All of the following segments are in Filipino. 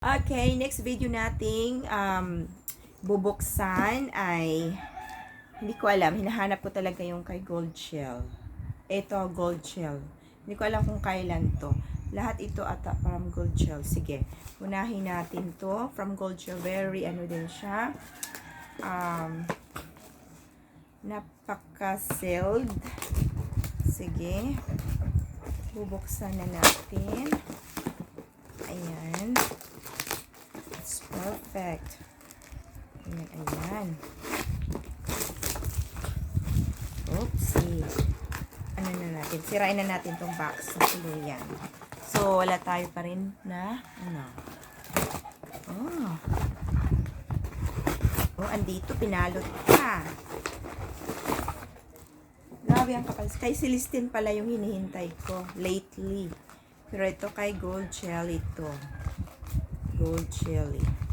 Okay, next video nating um, bubuksan ay hindi ko alam, hinahanap ko talaga yung kay Gold Shell. Ito, Gold Shell. Hindi ko alam kung kailan to. Lahat ito ata from Gold Shell. Sige, unahin natin to from Gold Shell. Very ano din siya. Um, napaka-sealed. Sige. Bubuksan na natin. Ayan. It's perfect. Ayan, ayan. Oopsie. Ano na natin? Sirain na natin tong box sa tuluyan. So, wala tayo pa rin na, ano. Oh. Oh, andito, pinalot pa. Grabe ang kapal. Kay Celestine pala yung hinihintay ko lately. Pero ito kay Gold Shell ito. Gold Chili.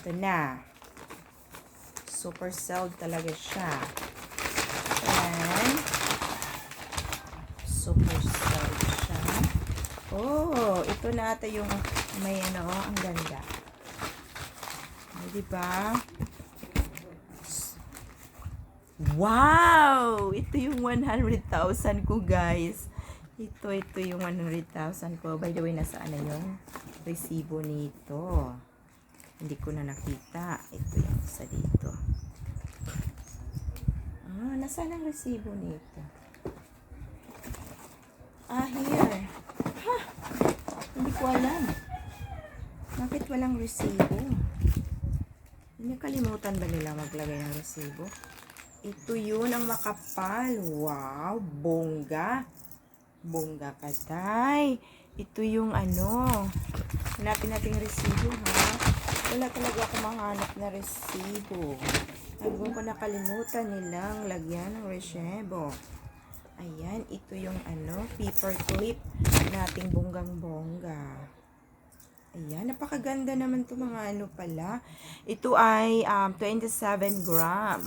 Ito na. Super sold talaga siya. And, super sold siya. Oh, ito na ata yung may ano, ang ganda. Oh, diba? Wow! Ito yung 100,000 ko, guys. Ito, ito yung 100,000 ko. By the way, nasaan na yung resibo nito? Hindi ko na nakita. Ito yung isa dito. Ah, nasaan ang resibo nito? Ah, here. Ha! Hindi ko alam. Bakit walang resibo? Hindi kalimutan ba nila maglagay ng resibo? Ito yun ang makapal. Wow, bongga. Bongga katay. Ito yung ano. Hanapin natin yung resibo ha. Wala talaga ako mahanap na resibo. Hanggang ko nakalimutan nilang lagyan ng resibo. Ayan, ito yung ano, paper clip nating bonggang bongga. Ayan, napakaganda naman to mga ano pala. Ito ay um, 27 gram.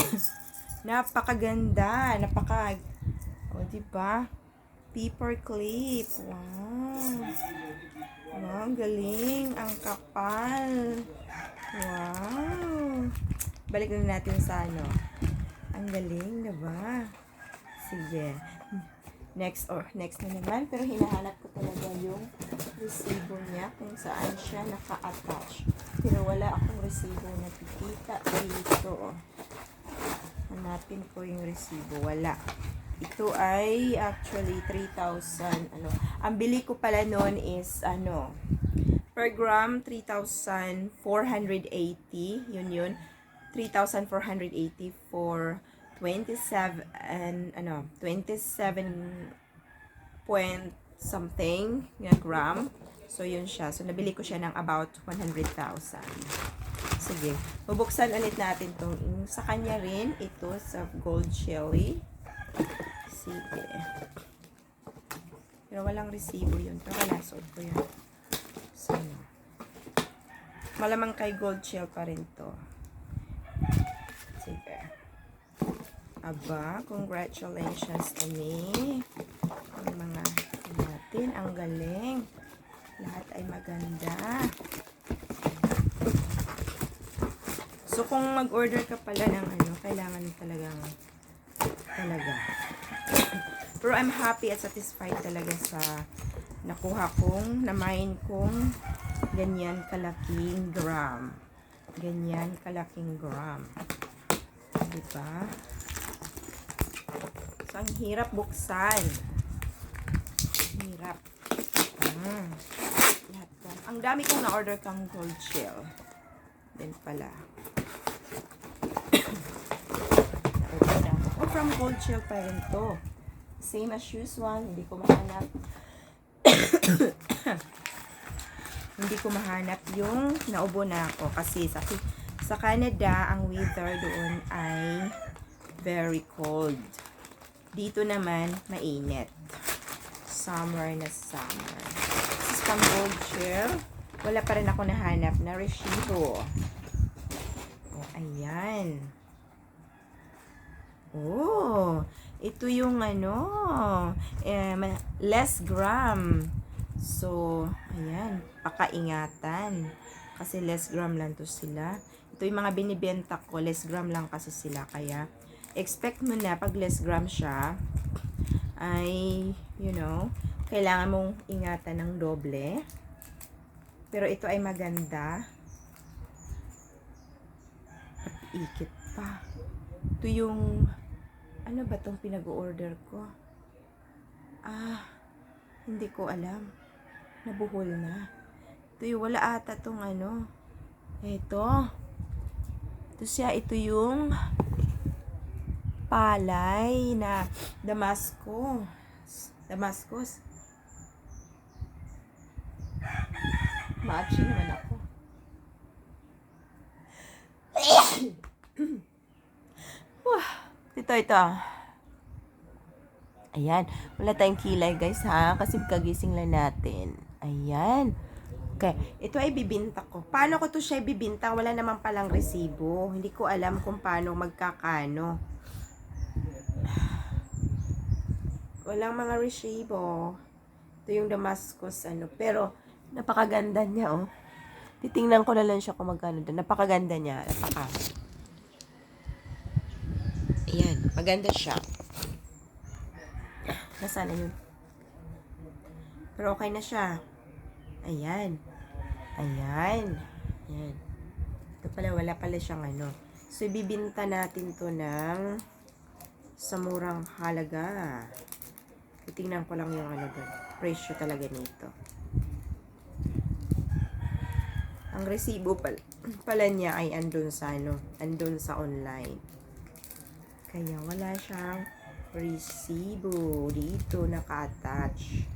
napakaganda, napaka o, di ba? Paper clip. Wow. Wow, galing. Ang kapal. Wow. Balik na natin sa ano. Ang galing, di ba? Sige. Next or next na naman. Pero hinahanap ko talaga yung resibo niya kung saan siya naka-attach. Pero wala akong resibo na kikita dito. Hanapin ko yung resibo. Wala. Ito ay actually 3,000 ano. Ang bili ko pala noon is ano per gram 3,480. Yun yun. 3,480 for 27 and ano 27 point something na gram. So yun siya. So nabili ko siya ng about 100,000. Sige. Bubuksan ulit natin tong sa kanya rin ito sa gold chili. Sige. Pero walang resibo yun. Pero wala, suot ko yun. Sana. Malamang kay gold shell pa rin to. Sige. Aba, congratulations to me. Ang mga natin, ang galing. Lahat ay maganda. So, kung mag-order ka pala ng ano, kailangan talagang talaga. Pero I'm happy at satisfied talaga sa nakuha kong, na-mine kong ganyan kalaking gram. Ganyan kalaking gram. Diba? So, ang hirap buksan. Hirap. Ah, lahat. Ang dami kong na-order kang gold shell. Din pala. Oh, from Gold Shell pa rin to. Same as usual, hindi ko mahanap. hindi ko mahanap yung naubo na ako kasi sa sa Canada ang weather doon ay very cold. Dito naman mainit. Summer na summer. This is Shell. Wala pa rin ako nahanap na resibo. Oh, ayan. Oh, ito yung ano, ma- less gram. So, ayan, pakaingatan. Kasi less gram lang to sila. Ito yung mga binibenta ko, less gram lang kasi sila. Kaya, expect mo na pag less gram siya, ay, you know, kailangan mong ingatan ng doble. Pero ito ay maganda. Ikit pa. Ito yung, ano ba tong pinag-order ko? Ah, hindi ko alam. Nabuhol na. Ito yung wala ata tong ano. Ito. Ito siya. Ito yung palay na Damasco. Damascus. Maachi naman ako. Ito, ito. Ayan. Wala tayong kilay, guys, ha? Kasi kagising lang natin. Ayan. Okay. Ito ay bibinta ko. Paano ko to siya bibinta? Wala naman palang resibo. Hindi ko alam kung paano magkakano. Walang mga resibo. Ito yung Damascus, ano. Pero, napakaganda niya, oh. Titingnan ko na lang siya kung magkano doon. Napakaganda niya. Napaka. Maganda siya. Nasaan na yun? Pero okay na siya. Ayan. Ayan. Ayan. Ito pala, wala pala siyang ano. So, ibibinta natin to ng sa murang halaga. Titingnan ko lang yung ano doon. Presyo talaga nito. Ang resibo pala, pala niya ay andun sa ano, andun sa online. Kaya wala siyang resibo dito naka-attach.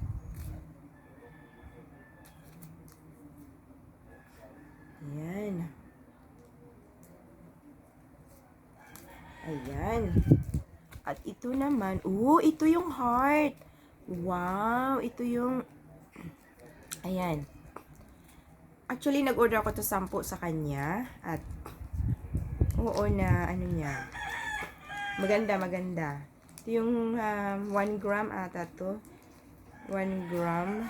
Ayan. Ayan. At ito naman, oh, ito yung heart. Wow, ito yung, ayan. Actually, nag-order ako to sampu sa kanya. At, oo na, ano niya. Maganda, maganda. Ito yung 1 gram ata to. 1 gram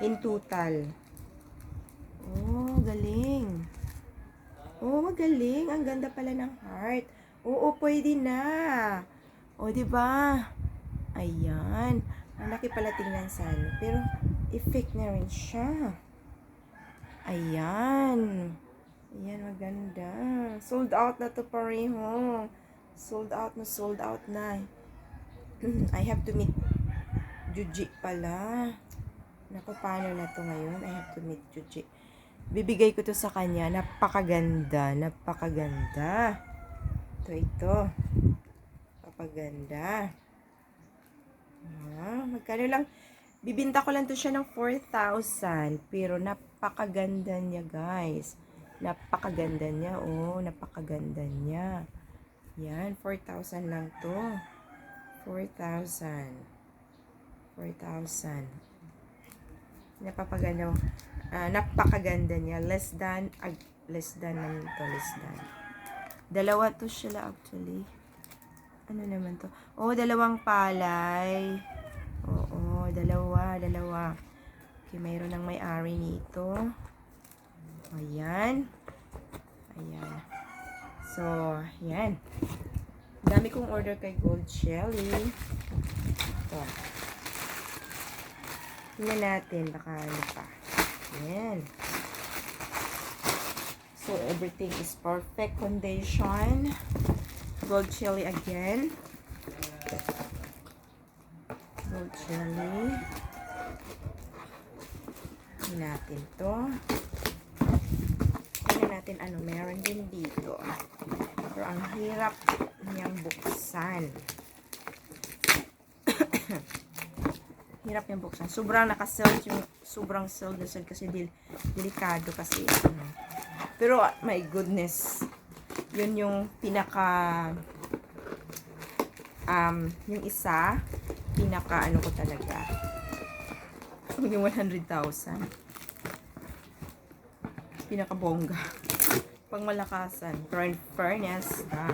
in total. Oh, galing. Oh, magaling. Ang ganda pala ng heart. Oo, pwede na. O, di ba? Ayan. Ang laki pala tingnan sa ano. Pero, effect na rin siya. Ayan. Ayan, maganda. Sold out na to pareho. Sold out na, sold out na. I have to meet Juji pala. Naku, paano na to ngayon? I have to meet Juji. Bibigay ko to sa kanya. Napakaganda. Napakaganda. Ito, ito. Napakaganda. Ah, magkano lang? Bibinta ko lang to siya ng 4,000. Pero napakaganda niya, guys. Napakaganda niya, oh. Napakaganda niya. Yan, 4,000 lang to. 4,000. 4,000. Napapaganda. ah, napakaganda niya. Less than, ag, less than naman to, less than. Dalawa to sila actually. Ano naman to? Oh, dalawang palay. Oo, dalawa, dalawa. Okay, mayroon ng may-ari nito. Ayan. Ayan. So, ayan. Dami kong order kay Gold Shelly. Ito. Tingnan natin, baka ano pa. Ayan. So, everything is perfect condition. Gold chili again. Gold chili. Tingnan natin to. Natin ano meron din dito. Pero ang hirap niyang buksan. hirap niyang buksan. Sobrang nakasealed yung sobrang sealed na sealed kasi dil, delikado kasi. Ano. Pero ah, my goodness, yun yung pinaka um, yung isa, pinaka ano ko talaga. Yung 100,000. Pinaka bongga. Pangmalakasan. In fairness, ah,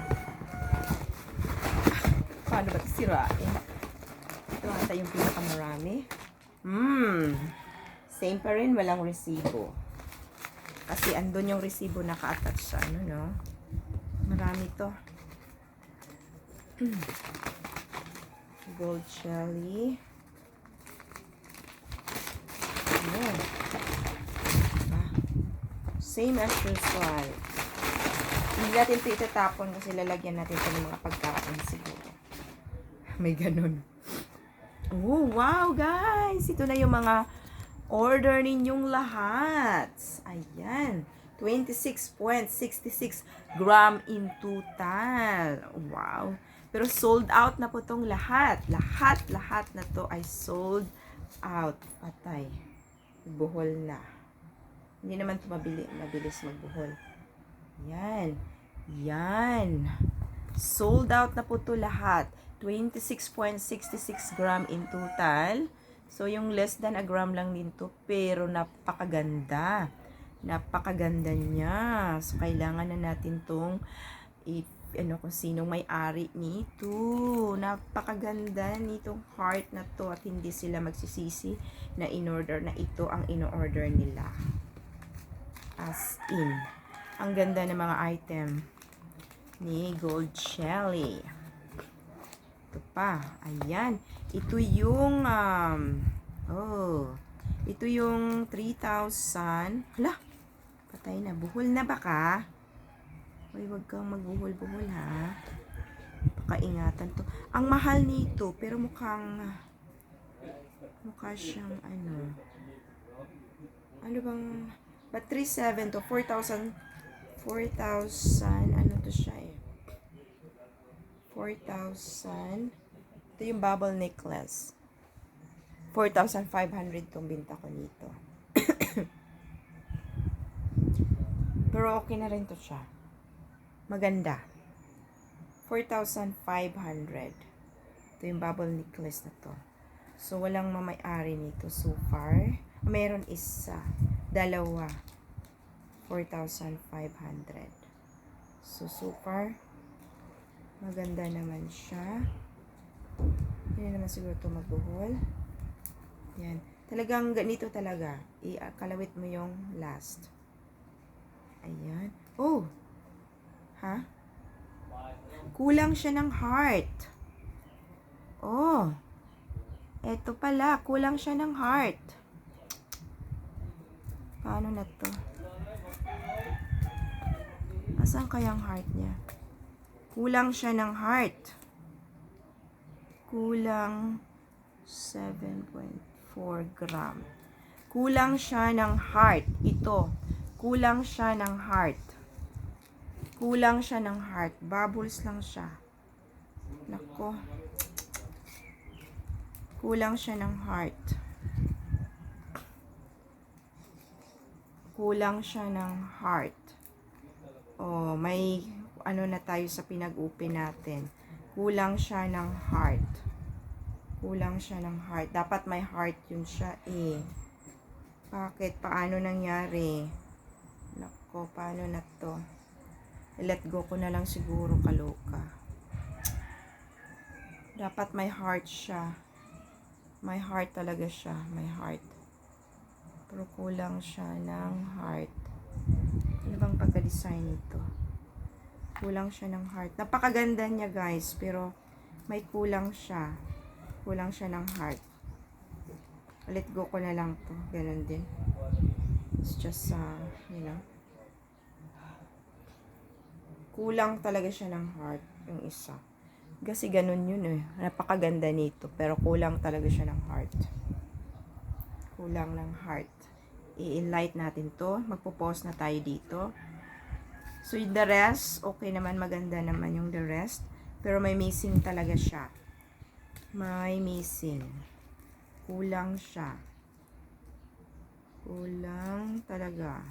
paano ba sirain? Ito ata yung pinaka marami. Hmm. Same pa rin, walang resibo. Kasi andun yung resibo naka-attach sa ano, no? Marami to. Gold jelly. Ayan. Same as usual. Hindi natin ito itatapon kasi lalagyan natin ito ng mga pagkain siguro. May ganun. Oh, wow guys! Ito na yung mga order ninyong lahat. Ayan. 26.66 gram in total. Wow. Pero sold out na po tong lahat. Lahat, lahat na to ay sold out. Patay. Buhol na. Hindi naman ito mabili, mabilis magbuhol. Yan. Yan. Sold out na po to lahat. 26.66 gram in total. So, yung less than a gram lang din to, pero napakaganda. Napakaganda niya. So, kailangan na natin tong i ano kung sinong may-ari nito. Napakaganda nitong heart na to at hindi sila magsisisi na in-order na ito ang in-order nila. As in. Ang ganda ng mga item ni Gold Shelly. Ito pa. Ayan. Ito yung, um, oh, ito yung 3,000. Hala, patay na. Buhol na ba ka? Uy, wag kang magbuhol-buhol ha. Pakaingatan to. Ang mahal nito, pero mukhang, mukha siyang, ano, ano bang, but 3,700 to 4,000, 4,000, ano to siya eh. 4,000. Ito yung bubble necklace. 4,500 tong binta ko nito. Pero okay na rin to siya. Maganda. 4,500. Ito yung bubble necklace na to. So, walang mamay-ari nito so far. Meron isa. Dalawa. 4,500. So, so far, maganda naman siya. Hindi naman siguro ito magbuhol. Yan. Talagang ganito talaga. I-kalawit mo yung last. Ayan. Oh! Ha? Kulang siya ng heart. Oh. Eto pala. Kulang siya ng heart. Paano na to? Asan kayang heart niya? Kulang siya ng heart. Kulang 7.4 gram. Kulang siya ng heart. Ito. Kulang siya ng heart. Kulang siya ng heart. Bubbles lang siya. Nako. Kulang siya ng heart. Kulang siya ng heart. Oh, may ano na tayo sa pinag-upi natin. Kulang siya ng heart. Kulang siya ng heart. Dapat may heart yun siya eh. Bakit? Paano nangyari? Nako, paano na to? Let go ko na lang siguro kaloka. Dapat may heart siya. May heart talaga siya. May heart. Pero kulang siya ng heart. Ano bang pagka-design nito? Kulang siya ng heart. Napakaganda niya guys. Pero may kulang siya. Kulang siya ng heart. Let go ko na lang to. Ganon din. It's just, uh, you know. Kulang talaga siya ng heart. Yung isa. Kasi ganun yun eh. Napakaganda nito. Pero kulang talaga siya ng heart. Kulang ng heart. I-enlight natin to. Magpo-pause na tayo dito. So, the rest, okay naman, maganda naman yung the rest. Pero may missing talaga siya. May missing. Kulang siya. Kulang talaga.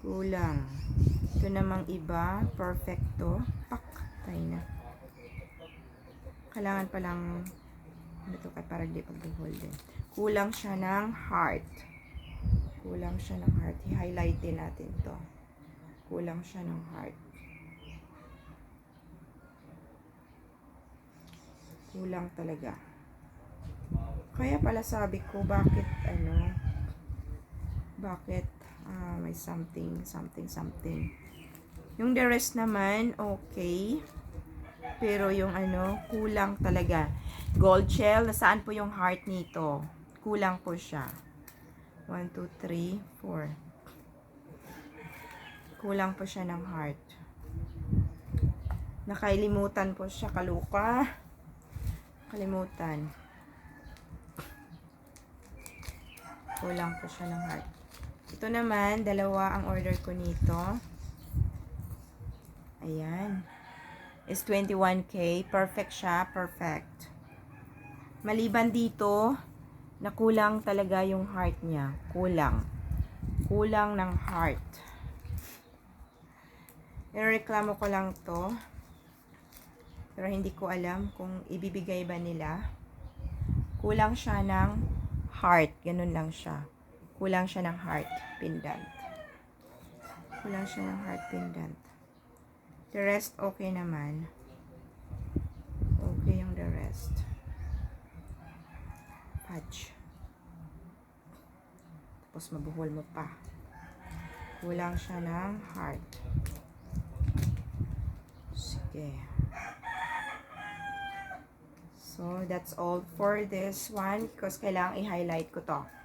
Kulang. Ito namang iba, perfecto. Pak, tayo na. Kailangan palang, ano to, kay para di pagbuhol din. Kulang siya ng heart. Kulang siya ng heart. I-highlight din natin to. Kulang siya ng heart. Kulang talaga. Kaya pala sabi ko, bakit, ano, bakit ah, may something, something, something. Yung the rest naman, okay. Pero yung ano, kulang talaga. Gold shell, nasaan po yung heart nito? Kulang po siya. 1, 2, 3, 4. Kulang po siya ng heart. Nakailimutan po siya, kaluka. Kalimutan. Kulang po siya ng heart. Ito naman, dalawa ang order ko nito. Ayan. Is 21k. Perfect siya. Perfect. Maliban dito, na kulang talaga yung heart niya. Kulang. Kulang ng heart. Nireklamo ko lang to. Pero hindi ko alam kung ibibigay ba nila. Kulang siya ng heart. Ganun lang siya. Kulang siya ng heart pendant. Kulang siya ng heart pendant. The rest, okay naman. Okay yung the rest. Patch. Tapos mabuhol mo pa. Kulang siya ng heart. Sige. So, that's all for this one because kailangang i-highlight ko to.